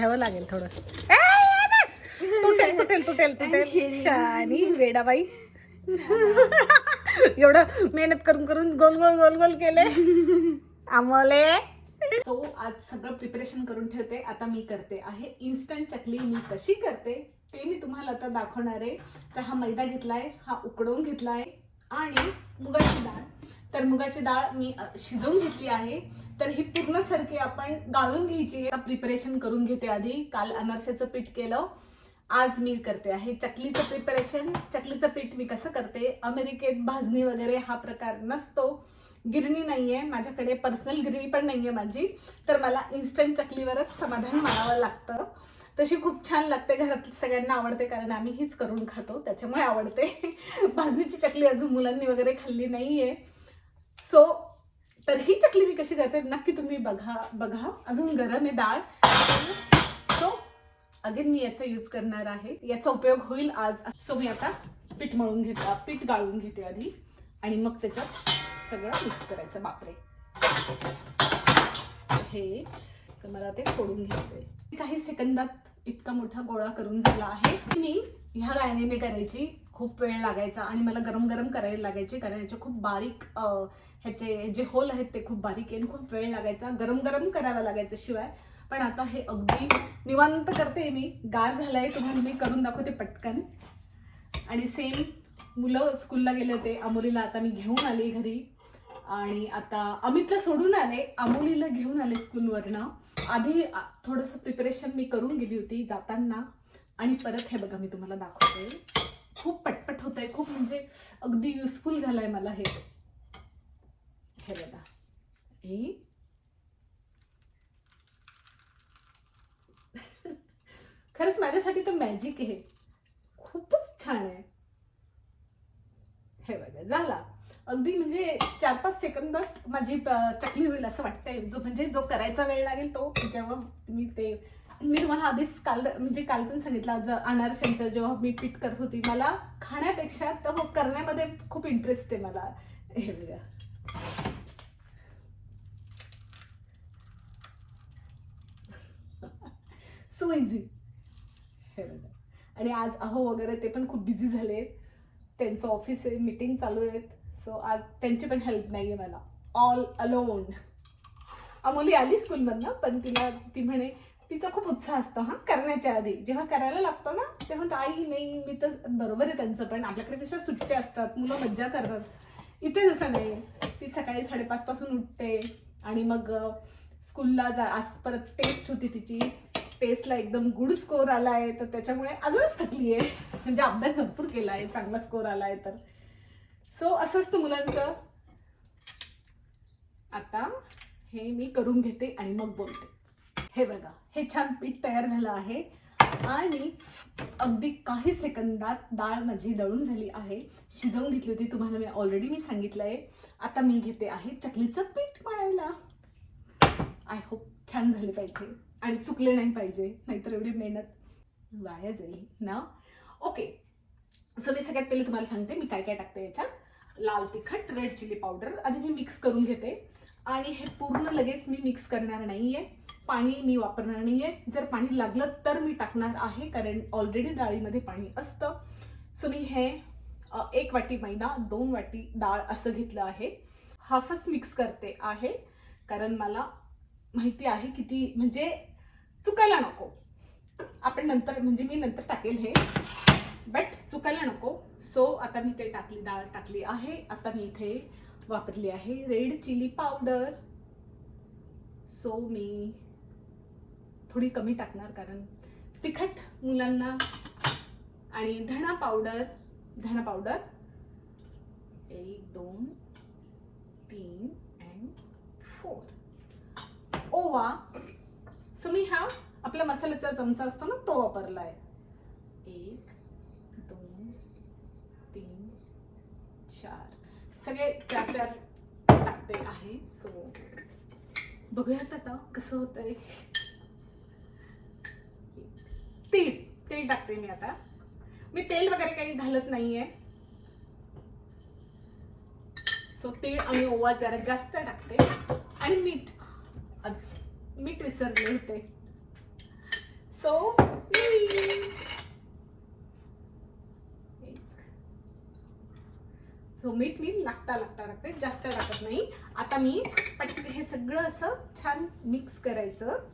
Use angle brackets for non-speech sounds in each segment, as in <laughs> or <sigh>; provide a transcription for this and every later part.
घ्यावं लागेल थोडं. तुटेल तुटेल तुटेल तुटेल. शानी वेडाबाई. एवढं मेहनत करून करून गोल गोल गोल गोल केले. आम्हाला सो आज सगळं प्रिपरेशन करून ठेवते. आता मी करते आहे इन्स्टंट चकली. मी कशी करते ते मी तुम्हाला आता दाखवणार आहे. तर हा मैदा घेतलाय हा उकडवून घेतलाय आणि मुगाची डाळ. तर मुगाची डाळ मी शिजवून घेतली आहे. तर ही पूर्ण सारखी आपण गाळून घ्यायची. प्रिपरेशन करून घेते आधी. काल अनारशाचं पीठ केलं. आज मी करते आहे चकलीचं प्रिपरेशन चकलीचं पीठ मी कसं करते? अमेरिकेत भाजणी वगैरे हा प्रकार नसतो. गिरणी नाहीये. माझ्याकडे पर्सनल गिरणी पण नाही आहे माझी. तर मला इन्स्टंट चकलीवरच समाधान मानावं लागतं. तशी खूप छान लागते. घरात सगळ्यांना आवडते कारण आम्ही हीच करून खातो. त्याच्यामुळे आवडते. <laughs> भाजणीची चकली अजून मुलांनी वगैरे खाल्ली नाहीये. सो तर ही चकली मी कशी करते नक्की तुम्ही बघा बघा. अजून गरम आहे डाळ. सो अगेन मी याचा यूज करणार आहे. याचा उपयोग होईल आज. सो मी आता पीठ मळून घेते पीठ गाळून घेते आधी. आणि मग त्याच्यात सगळं मिक्स करायचं बापरे. हे तर मला ते फोडून घ्यायचंय. काही सेकंदात इतका मोठा गोळा करून झाला आहे. मी ह्या गाळणीने करायची खूप वेळ लागायचा आणि मला गरम गरम करायला लागायचे कारण याचे खूप बारीक ह्याचे जे होल आहेत ते खूप बारीक आहे खूप वेळ लागायचा. गरम गरम करावा लागायचं शिवाय. पण आता हे अगदी निवांत करते मी. गार झालंय तुम्हाला मी करून दाखवते पटकन. आणि सेम मुलं स्कूलला गेले होते. अमोलीला आता मी घेऊन आले घरी. आणि आता अमितला सोडून आले. अमोलीला घेऊन आले स्कूलवरनं आधी थोडंसं प्रिपरेशन मी करून गेली होती जाताना. आणि परत हे बघा मी तुम्हाला दाखवते. खूप पटपट होत आहे खूप म्हणजे अगदी युजफुल झालंय मला हे. हे बघा. हे. <laughs> खरंच माझ्यासाठी तर मॅजिक आहे. खूपच छान आहे. हे बघा झाला. अगदी म्हणजे चार पाच सेकंदात माझी चकली होईल असं वाटतंय. जो म्हणजे जो करायचा वेळ लागेल तो जेव्हा मी ते मी तुम्हाला आधीच काल म्हणजे काल पण सांगितलं ज अनारशांचं जेव्हा मी पीठ करत होती मला खाण्यापेक्षा तर हो करण्यामध्ये खूप इंटरेस्ट आहे मला. हे बघा. सो इझी हे बघा. आणि आज अहो वगैरे ते पण खूप बिझी झाले त्यांचं ऑफिस आहे मीटिंग चालू आहेत. सो आज त्यांची पण हेल्प नाही आहे मला. ऑल अलोन अमोली आली स्कूलमधनं पण तिला ती म्हणे तिचा खूप उत्साह असतो हा करण्याच्या आधी. जेव्हा करायला लागतो ना तेव्हा आई नाही मी तर बरोबर आहे त्यांचं पण आपल्याकडे कशा सुट्ट्या असतात मुलं मज्जा करतात. इथे जसं नाही ती सकाळी साडेपाच पासून उठते आणि मग स्कूलला जा आज परत टेस्ट होती तिची. टेस्टला एकदम गुड स्कोर आहे तर त्याच्यामुळे अजूनच थकली आहे. म्हणजे अभ्यास भरपूर केला आहे चांगला स्कोर आलाय तर. सो असं असतं मुलांचं. आता हे मी करून घेते आणि मग बोलते. हे बघा हे छान पीठ तयार झालं आहे. आणि अगदी काही सेकंदात डाळ माझी दळून झाली आहे. शिजवून घेतली होती तुम्हाला मी ऑलरेडी मी सांगितलं आहे आता मी घेते आहे चकलीचं पीठ मळायला. आय होप छान झाले पाहिजे. आणि चुकले नाही पाहिजे नाहीतर एवढी मेहनत वाया जाईल ना? ओके सो मी सगळ्यात पहिले तुम्हाला सांगते मी काय काय टाकते याच्यात. लाल तिखट रेड चिली पावडर आधी मी मिक्स करून घेते. आणि हे पूर्ण लगेच मी मिक्स करणार नाही आहे पाणी मी वापरणार नाही आहे जर पाणी लागलं तर मी टाकणार आहे कारण ऑलरेडी डाळीमध्ये पाणी असतं. सो मी हे एक वाटी मैदा दोन वाटी डाळ असं घेतलं आहे. हाफच मिक्स करते आहे कारण मला माहिती आहे किती म्हणजे चुकायला नको. आपण नंतर म्हणजे मी नंतर टाकेल हे. बट चुकायला नको. सो आता मी ते टाकली डाळ टाकली आहे. आता मी इथे वापरली आहे रेड चिली पावडर सो मी थोडी कमी टाकणार कारण तिखट मुलांना आणि धणा पावडर धणा पावडर. एक दोन तीन अँड फोर ओवा. सो मी हा आपला मसाल्याचा चमचा असतो ना तो वापरला आहे एक दोन तीन चार. सगळे चार चार टाकते आहे. सो बघूयात आता कसं होतंय. तेल तेल टाकते मी आता. मी तेल वगैरे काही घालत नाहीये. सो तेल आणि ओवा जरा जास्त टाकते. आणि मीठ. मीठ विसरले होते. सो सो मीठ मी लागता लागता टाकते. जास्त टाकत नाही. आता मी पटकन हे सगळं असं छान मिक्स करायचं.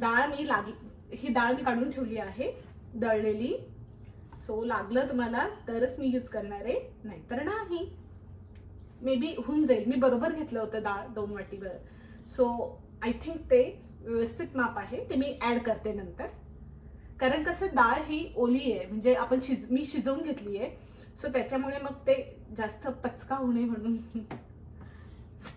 डाळ मी लाग ही डाळ मी काढून ठेवली आहे दळलेली. सो लागलं तुम्हाला तरच मी यूज करणार आहे नाहीतर नाही. मे बी होऊन जाईल. मी बरोबर घेतलं होतं डाळ दोन वाटीवर. सो आय थिंक ते व्यवस्थित माप आहे. ते मी ॲड करते नंतर. कारण कसं डाळ ही ओली आहे. म्हणजे आपण शिज मी शिजवून घेतली आहे. सो त्याच्यामुळे मग ते जास्त पचका होऊ नये म्हणून. <laughs>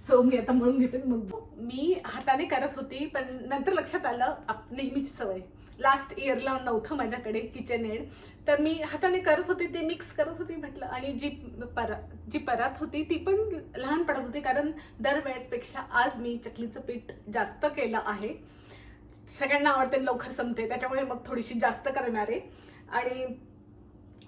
सो मी आता म्हणून घेते मग मी हाताने करत होती पण नंतर लक्षात आलं आप नेहमीची सवय. लास्ट इयरला नव्हतं माझ्याकडे किचन एड तर मी हाताने करत होते ते मिक्स करत होती म्हटलं. आणि जी परा जी परात होती ती पण लहान पडत होती कारण दरवेळेसपेक्षा आज मी चकलीचं पीठ जास्त केलं आहे. सगळ्यांना आवडते लवकर संपते त्याच्यामुळे मग थोडीशी जास्त करणार आहे. आणि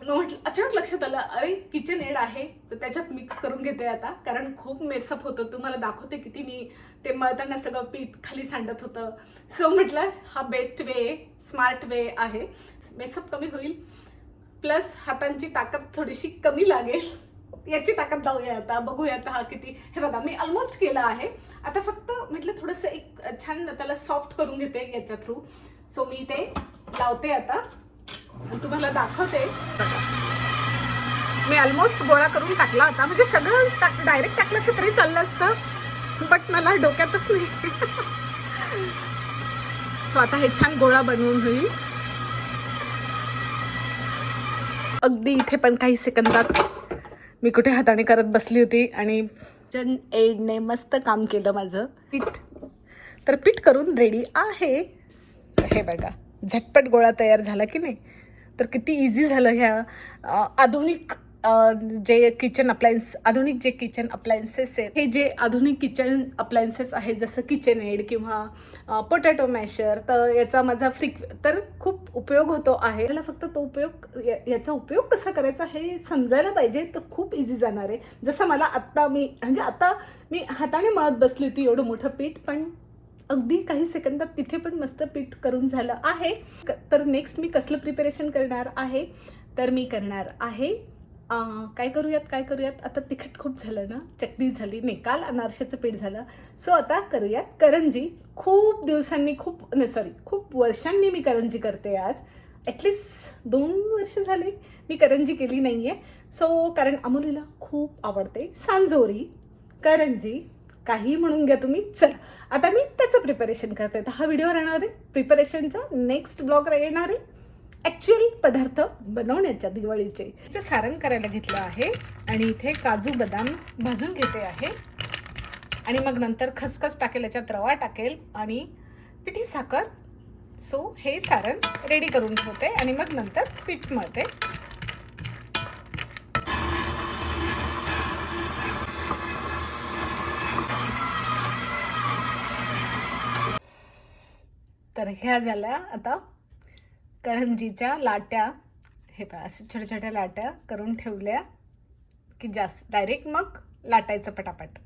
मग म्हटलं अचानक लक्षात आलं अरे किचन एड आहे तर त्याच्यात मिक्स करून घेते आता कारण खूप मेसअप होतं. तुम्हाला दाखवते किती मी ते मळताना सगळं पीठ खाली सांडत होतं. सो म्हटलं हा बेस्ट वे स्मार्ट वे आहे. मेसअप कमी होईल. प्लस हातांची ताकद थोडीशी कमी लागेल. याची ताकद लावूया आता बघूया आता हा किती. हे बघा मी ऑलमोस्ट केलं आहे. आता फक्त म्हटलं थोडंसं एक छान त्याला सॉफ्ट करून घेते याच्या थ्रू सो मी ते लावते आता. तुम्हाला दाखवते. मी ऑलमोस्ट गोळा करून टाकला होता. म्हणजे सगळं टाक डायरेक्ट टाकलं असतं तरी चाललं असतं. बट मला डोक्यातच नाही. सो आता हे छान गोळा बनवून होईल अगदी इथे पण काही सेकंदात मी कुठे हाताने करत बसली होती आणि जन एडने मस्त काम केलं माझं. पीठ. तर पीठ करून रेडी आहे. हे बघा. झटपट गोळा तयार झाला की नाही? तर किती इझी झालं ह्या आधुनिक जे किचन अप्लायन्स आधुनिक जे किचन अप्लायन्सेस आहेत हे जे आधुनिक किचन अप्लायन्सेस आहेत जसं किचन एड किंवा पोटॅटो मॅशर तर याचा माझा फ्रिक तर खूप उपयोग होतो आहे. मला फक्त तो उपयोग याचा उपयोग कसा करायचा हे समजायला पाहिजे तर खूप इझी जाणार आहे. जसं मला आत्ता मी म्हणजे आता मी हाताने मळत बसली होती एवढं मोठं पीठ पण अगदी काही सेकंदात तिथे पण मस्त पीठ करून झालं आहे. क- तर नेक्स्ट मी कसलं प्रिपरेशन करणार आहे? तर मी करणार आहे काय करूयात काय करूयात? आता तिखट खूप झालं ना? चटणी झाली नाही काल अनारशाचं पीठ झालं. सो आता करूयात करंजी. खूप दिवसांनी खूप नाही सॉरी खूप वर्षांनी मी करंजी करते आज. ॲटलिस्ट दोन वर्ष झाले मी करंजी केली नाही आहे सो कारण अमोलीला खूप आवडते सांजोरी करंजी. काही म्हणून घ्या तुम्ही. चला आता मी त्याचं प्रिपरेशन करते. तर हा व्हिडिओ राहणार आहे. प्रिपरेशनचा नेक्स्ट ब्लॉग येणार आहे. ॲक्च्युअल पदार्थ बनवण्याच्या दिवाळीचे. त्याचं सारण करायला घेतलं आहे. आणि इथे काजू बदाम भाजून घेते आहे. आणि मग नंतर खसखस टाकेल याच्यात रवा टाकेल आणि पिठी साखर. सो हे सारण रेडी करून ठेवते. आणि मग नंतर पीठ मळते. तर ह्या झाल्या आता करंजीच्या लाट्या. हे पहा अशा छोट्या छोट्या लाट्या करून ठेवल्या की जास्त डायरेक्ट मग लाटायचं पटापट.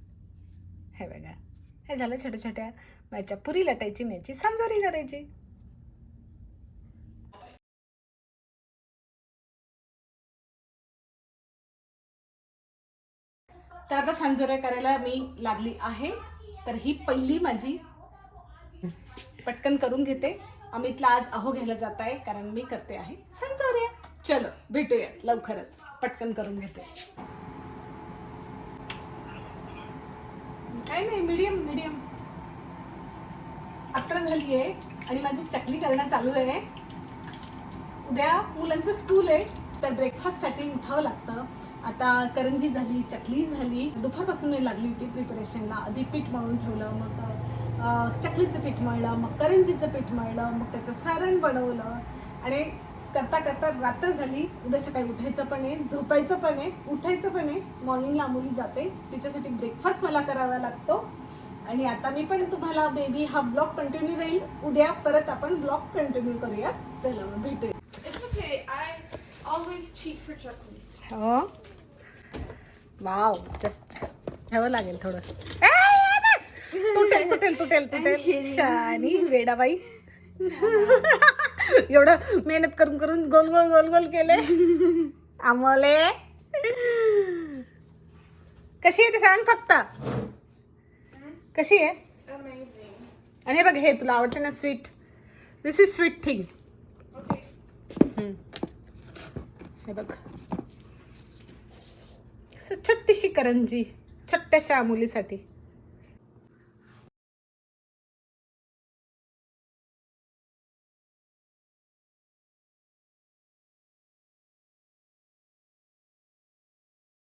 हे बघा हे झालं छोट्या छोट्या. मग याच्या पुरी लाटायची आणि याची सांजोरी करायची तर आता सांजोऱ्या करायला मी लागली आहे. तर ही पहिली माझी पटकन करून घेते. अमितला आज अहो घ्यायला जात आहे कारण मी करते आहे. सांजोऱ्या चलो भेटूयात लवकरच. पटकन करून घेते. काय नाही मीडियम मीडियम अकरा झाली आहे आणि माझी चकली करणं चालू आहे. उद्या मुलांचं स्कूल आहे तर ब्रेकफास्टसाठी उठावं लागतं. आता करंजी झाली चकली झाली. दुपारपासून मी लागली होती प्रिपरेशनला आधी पीठ मळून ठेवलं मग चकलीचं पीठ मळलं मग करंजीचं पीठ मळलं मग त्याचं सारण बनवलं. आणि करता करता रात्र झाली. उद्या सकाळी उठायचं पण आहे झोपायचं पण आहे उठायचं पण आहे. मॉर्निंगला मुली जाते. तिच्यासाठी ब्रेकफास्ट मला करावा लागतो. आणि आता मी पण तुम्हाला बेबी हा ब्लॉग कंटिन्यू राहील. उद्या परत आपण ब्लॉग कंटिन्यू करूया. चला मग भेटूया. हो? वाव जस्ट घ्यावं लागेल थोडं. <laughs> तुटेल तुटेल तुटेल तुटेल. शानी वेडाबाई. एवढं मेहनत करून करून गोल गोल गोल गोल केले. आमले कशी आहे ते सांग फक्त. कशी आहे. आणि हे बघ हे तुला आवडते ना sweet? This is sweet thing. हे बघ. छोटीशी करंजी छोट्याशा मुलीसाठी